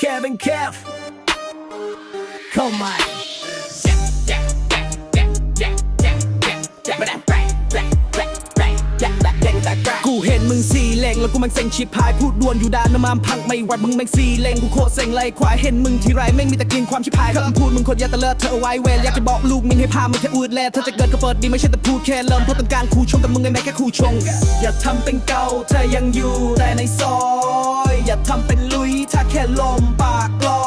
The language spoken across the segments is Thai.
Kevin Kev เข้ามา กูเห็นมึงสี่เลงแล้วกูแม่งเซ็งชิบหายพูดดวนอยู่ด้านน้ำมันพังไม่ไหวมึงแม่งสี่เลงกูโคตรเซ็งเลยควายเห็นมึงทีไรแม่งมีแต่กลินความชิบหายคำพูดมึงโคตรยาตะเลิศเธอเอาไว้เวรอยากจะบอกลูกมินให้พามึงแค่อูดแลเธอจะเกิดก็เปิดดีไม่ใช่แต่พูดแค่เริ่มเพราะต้องการคูชงกับมึงไงแม่แค่คูชง อย่าทำเป็นเก่าเธอยังอยู่แต่ในซอย อย่าทำเป็น ค่ลมปากลอ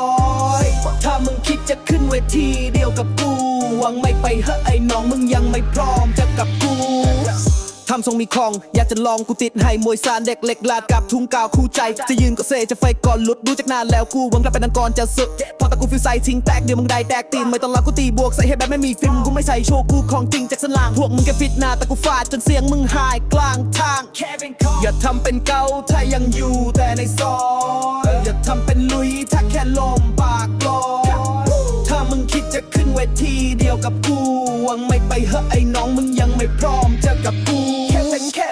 ย ถ้ามึงคิดจะขึ้นเวทีเดียวกับกูหวังไม่ไปเหอะไอ้น้องมึงยังไม่พร้อมจะกับกูทำทรงมีคลอง อยากจะลองกูติดให้มวยซานเด็กเหล็กลาดกับทุ่งกาวคู่ใจ จะยืนก็เซจะไฟก่อนหลุดดูจากนานแล้วกูหวังกลับเป็นนังกรจะสึก พอตะกูฟิวใส่ทิ้งแตกเดี๋ยวมึงได้แตกตีนไม่ต้องรักกูตีบวกใส่ให้แบบไม่มีฟิล์มกูไม่ใส่โชว์กูของจริงจากสนลางพวกมึงแค่ฟิตหน้าแต่กูฟาดจนเสียงมึงหายกลางทางอย่าทำเป็นเกาถ้ายังอยู่แต่ในซอย อย่าทำเป็นลุยถ้าแค่ลมปากกลมถ้ามึงคิดจะขึ้นเวทีเดียวกับกูวังไม่ไปเหอะไอ้น้องมึงยังไม่พร้อมเจอกับกูแค่เป็นแค่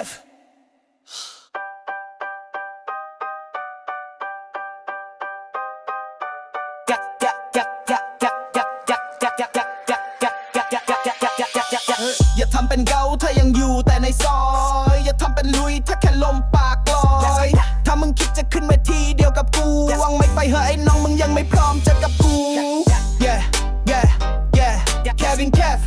อย่าทำเป็นเกา ขึ้นมาทีเดียวกับกูวางไม่ไปเหอะไอ้น้องมึงยังไม่พร้อมเจอกับกู yeah yeah yeah Kevin Kev